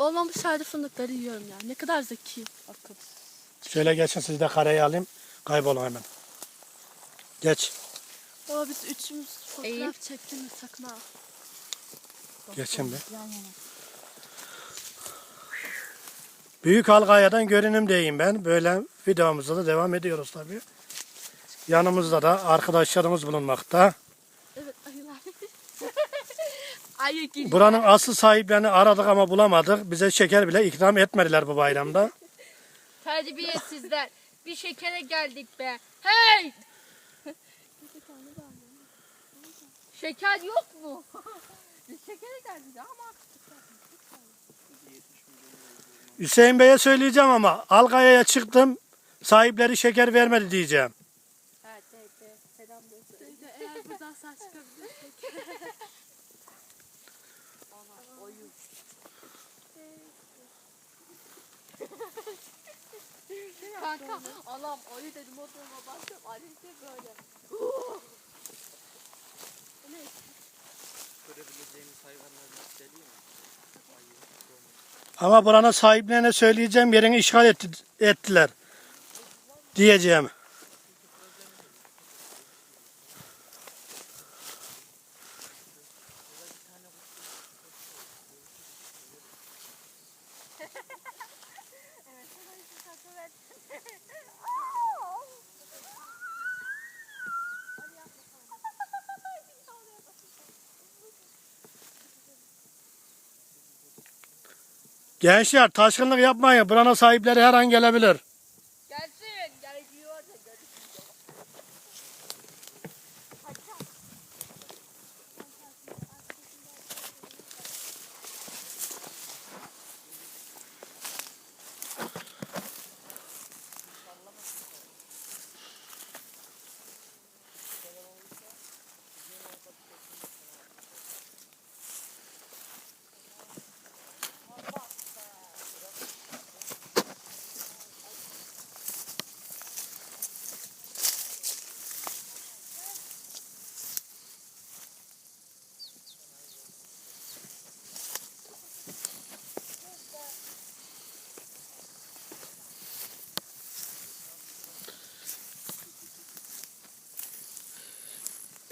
olmamış halde fındıkları yiyorum ya. Ne kadar zeki. Akıl. Şöyle geçin siz de kareyi alayım. Kaybolun hemen. Geç. O biz üçümüz fotoğraf Eğil. çektim mi sakın ha. Geçin bir. Büyük Algaya'dan görünüm diyeyim ben. Böyle videomuza da devam ediyoruz tabii. Yanımızda da arkadaşlarımız bulunmakta. Buranın asıl sahiplerini aradık ama bulamadık. Bize şeker bile ikram etmediler bu bayramda. Terbiyesizler. Bir şekere geldik be. Hey! Şeker yok mu? Biz şekere geldik ama. Hüseyin Bey'e söyleyeceğim ama Algaya'ya çıktım. Sahipleri şeker vermedi diyeceğim. Kanka, Allah'ım oyu dedim oturma bastım. Alice böyle. Görebileceğimiz hayvanlar listeliyor mu? Ayı, domuz. Ama buranın sahiplerine söyleyeceğim yerini işgal etti, ettiler. Diyeceğim. Gençler taşkınlık yapmayın. Buranın sahipleri her an gelebilir.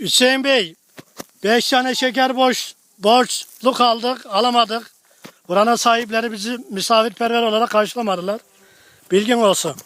Hüseyin Bey, 5 tane şeker boş, borçluk aldık, alamadık. Buranın sahipleri bizi misafirperver olarak karşılamadılar. Bilgin olsun.